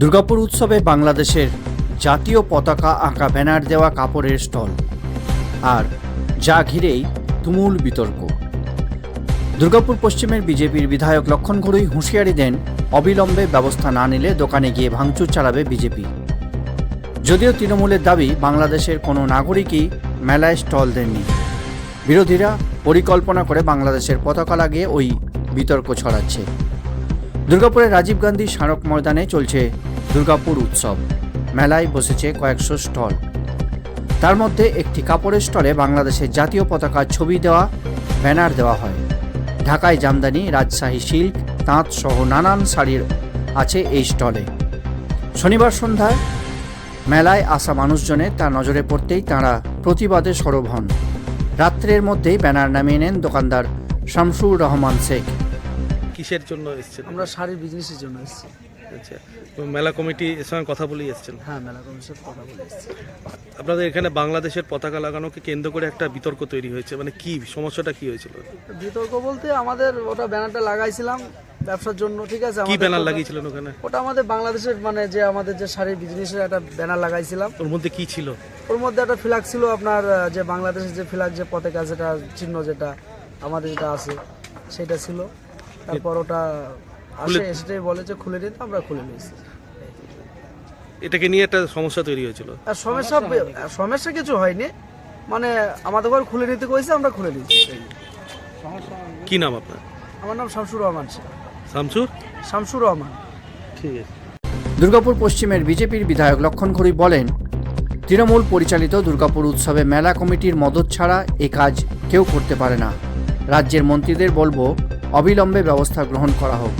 দুর্গাপুর উৎসবে বাংলাদেশের জাতীয় পতাকা আঁকা ব্যানার দেওয়া কাপড়ের স্টল। আর যা ঘিরেই তুমুল বিতর্ক। দুর্গাপুর পশ্চিমের বিজেপির বিধায়ক লক্ষণ ঘড়ুই হুঁশিয়ারি দেন, অবিলম্বে ব্যবস্থা না নিলে দোকানে গিয়ে ভাঙচুর চালাবে বিজেপি। যদিও তৃণমূলের দাবি, বাংলাদেশের কোনো নাগরিকই মেলায় স্টল দেননি। বিরোধীরা পরিকল্পনা করে বাংলাদেশের পতাকা লাগিয়ে ওই বিতর্ক ছড়াচ্ছে। দুর্গাপুরের রাজীব গান্ধী স্মারক ময়দানে চলছে দুর্গাপুর উৎসব। মেলায় বসেছে কয়েকশো স্টল। তার মধ্যে একটি কাপড়ের স্টলে বাংলাদেশের জাতীয় পতাকার ছবি দেওয়া ব্যানার দেওয়া হয়। ঢাকায় জামদানি রাজশাহী সিল্ক তাঁত সহ নানান শাড়ির আছে এই স্টলে। শনিবার সন্ধ্যায় মেলায় আসা মানুষজনের তা নজরে পড়তেই তাঁরা প্রতিবাদে সরব হন। রাত্রের মধ্যেই ব্যানার নামিয়ে নেন দোকানদার শামসুর রহমান শেখ। কিসের জন্য এসেছেন? আমরা শাড়ির বিজনেসের জন্য এসেছি। আচ্ছা তো মেলা কমিটি এর সঙ্গে কথা বলেই এসেছেন? হ্যাঁ মেলা কমিশন কথা বলে এসেছি। আপনাদের এখানে বাংলাদেশের পতাকা লাগানোকে কেন্দ্র করে একটা বিতর্ক তৈরি হয়েছে মানে কি সমস্যাটা কি হয়েছিল? বিতর্ক বলতে আমাদের ওটা ব্যানারটা লাগাইছিলাম ব্যবসার জন্য ঠিক আছে? কি ব্যানার লাগিয়েছিলেন ওখানে? ওটা আমাদের বাংলাদেশের মানে যে আমাদের যে শাড়ির বিজনেসের একটা ব্যানার লাগাইছিলাম। ওর মধ্যে কি ছিল? ওর মধ্যে একটা ফ্ল্যাগ ছিল আপনার যে বাংলাদেশের যে ফ্ল্যাগ যে পতাকা যেটা চিহ্ন যেটা আমাদের যেটা আছে সেটা ছিল। তারপর ওটা আসে সেটাই বলে যে খুলে নিতে আমরা খুলে নিয়েছি এটাকে নিয়ে একটা সমস্যা তৈরি হয়েছিল। আর সমস্যা সমস্যা কিছু। হয়নি। মানে আমাদের ঘর খুলে নিতে কইছে আমরা খুলে নিয়েছি কি নাম আপনার? আমার নাম শামসুর রহমান শামসুর? শামসুর রহমান। ঠিক আছে। দুর্গাপুর পশ্চিমের বিজেপির বিধায়ক লক্ষণ ঘড়ুই বলেন তৃণমূল পরিচালিত দুর্গাপুর উৎসবে মেলা কমিটির মদত ছাড়া এ কাজ কেউ করতে পারে না। রাজ্যের মন্ত্রীদের বলব অবিলম্বে ব্যবস্থা গ্রহণ করা হোক।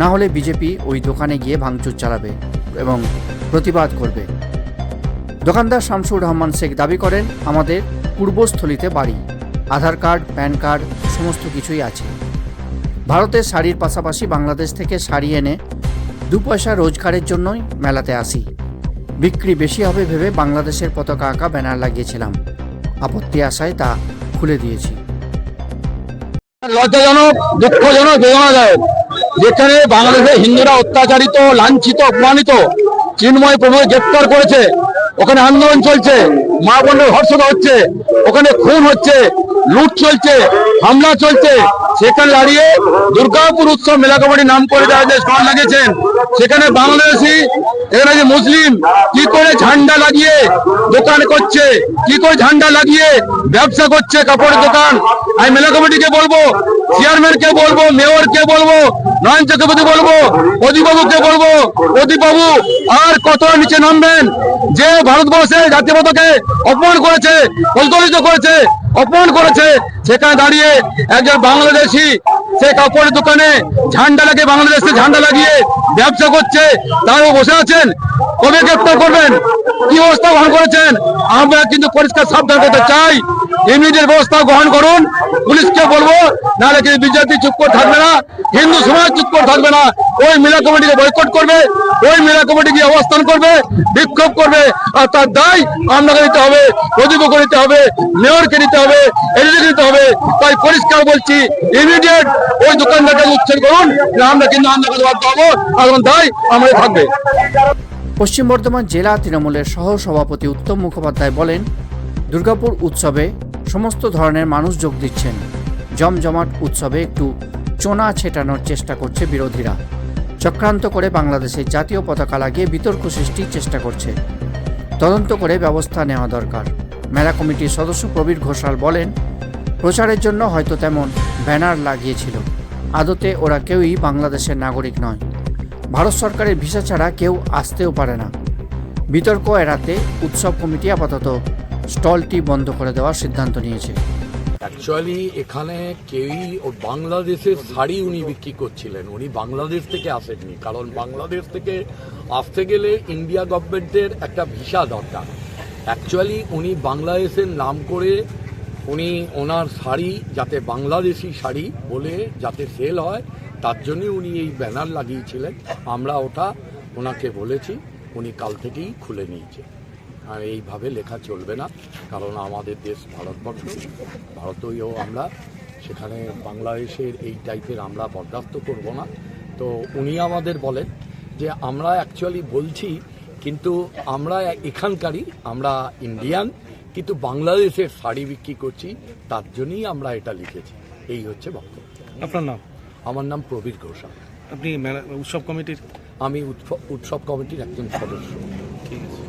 না হলে বিজেপি ওই দোকানে গিয়ে ভাঙচুর চালাবে এবং প্রতিবাদ করবে। দোকানদার শামসুর রহমান শেখ দাবি করেন, আমাদের পূর্বস্থলিতে বাড়ি, আধার কার্ড, প্যান কার্ড, সমস্ত কিছুই আছে। ভারতের শাড়ির পাশাপাশি বাংলাদেশ থেকে শাড়ি এনে দু পয়সা রোজগারের জন্যই মেলাতে আসি। বিক্রি বেশি হবে ভেবে বাংলাদেশের পতাকা আঁকা ব্যানার লাগিয়েছিলাম। আপত্তি আসায় তা খুলে দিয়েছি। লজ্জাজনক, দুঃখজনক, বেদনাদায়ক। যেখানে বাংলাদেশের হিন্দুরা অত্যাচারিত, লাঞ্ছিত, অপমানিত, চিন্ময় প্রভু গ্রেপ্তার করেছে। ওখানে আন্দোলন চলছে, মা বোনের ধর্ষণ হচ্ছে, ওখানে খুন হচ্ছে, লুট চলছে, হামলা চলছে। সেখানে দাঁড়িয়ে দুর্গাপুর উৎসব মেলা কমিটির নাম করে যে স্টল লাগিয়েছেন, সেখানে বাংলাদেশি, এখানে যে মুসলিম, কি করে ঝান্ডা লাগিয়ে দোকান করছে, কি করে ঝান্ডা লাগিয়ে ব্যবসা করছে কাপড়ের দোকান? আমি মেলা কমিটিকে বলব চেয়ারম্যানকে বলব মেয়রকে বলব নয়ন চক্রবর্তী বলব, অধিবাবুকে বলব, অধিবাবু, আর কত নিচে নামবেন? যে ভারতবর্ষে জাতীয় পতাকে অপমান করেছে, প্রজ্বলিত করেছে, অপমান করেছে, সেখানে দাঁড়িয়ে একজন বাংলাদেশি, সে কাপড়ের দোকানে ঝান্ডা লাগিয়ে, বাংলাদেশে ঝান্ডা লাগিয়ে ব্যবসা করছে, তারও বসে আছেন, কবে গ্রেপ্তার করবেন? ব্যবস্থা গ্রহণ করেছেন। আমরা কিন্তু পরিষ্কার সাবধান করতে চাই। ইমিডিয়েট ব্যবস্থা গ্রহণ করুন। পুলিশকে বলব, নাহলে কিন্তু বিজেপি চুপ করে থাকবে না, হিন্দু সমাজ চুপ করে থাকবে না। ওই মেলা কমিটিকে বয়কট করবে, ওই মেলা কমিটি গিয়ে অবস্থান করবে, বিক্ষোভ করবে, আর তার দায় আপনাকে নিতে হবে প্রদীপকে নিতে হবে, মেয়রকে নিতে হবে এডিকে নিতে হবে। তাই পরিষ্কার বলছি ইমিডিয়েট ওই দোকানদারকে উচ্ছেদ করুন আমরা কিন্তু আন্দোলন বাধ্য হব আর দায় আমাদের থাকবে। পশ্চিম বর্ধমান জেলা তৃণমূলের সহ সভাপতি উত্তম মুখোপাধ্যায় বলেন, দুর্গাপুর উৎসবে সমস্ত ধরনের মানুষ যোগ দিচ্ছেন। জমজমাট উৎসবে একটু চোনা ছেটানোর চেষ্টা করছে বিরোধীরা। চক্রান্ত করে বাংলাদেশের জাতীয় পতাকা লাগিয়ে বিতর্ক সৃষ্টির চেষ্টা করছে। তদন্ত করে ব্যবস্থা নেওয়া দরকার। মেলা কমিটির সদস্য প্রবীর ঘোষাল বলেন, প্রচারের জন্য হয়তো তেমন ব্যানার লাগিয়েছিল। আদতে ওরা কেউই বাংলাদেশের নাগরিক নয়। ভারত সরকারের ভিসা ছাড়া কেউ আসতেও পারে না। বিতর্ক এড়াতে উৎসব কমিটি আপাতত স্টলটি বন্ধ করে দেওয়ার সিদ্ধান্ত নিয়েছে। অ্যাকচুয়ালি এখানে কেউই বাংলাদেশের শাড়ি উনি বিক্রি করছিলেন। উনি বাংলাদেশ থেকে আসেননি। কারণ বাংলাদেশ থেকে আসতে গেলে ইন্ডিয়া গভর্নমেন্টের একটা ভিসা দরকার। অ্যাকচুয়ালি উনি বাংলাদেশের নাম করে উনি ওনার শাড়ি, যাতে বাংলাদেশি শাড়ি বলে যাতে সেল হয় তার জন্যই উনি এই ব্যানার লাগিয়েছিলেন। আমরা ওটা ওনাকে বলেছি, উনি কাল থেকেই খুলে নিয়েছে। আর এইভাবে লেখা চলবে না, কারণ আমাদের দেশ ভারতবর্ষ ভারতীয় আমরা সেখানে বাংলাদেশের এই টাইপের আমরা বরদাস্ত করব না। তো উনি আমাদের বলেন যে, আমরা অ্যাকচুয়ালি বলছি, কিন্তু আমরা এখানকারই, আমরা ইন্ডিয়ান কিন্তু বাংলাদেশের শাড়ি বিক্রি করছি, তার জন্যই আমরা এটা লিখেছি। এই হচ্ছে বক্তব্য। আপনার নাম? আমার নাম প্রবীর ঘোষাল। আপনি উৎসব কমিটির আমি উৎসব উৎসব কমিটির একজন সদস্য। ঠিক আছে।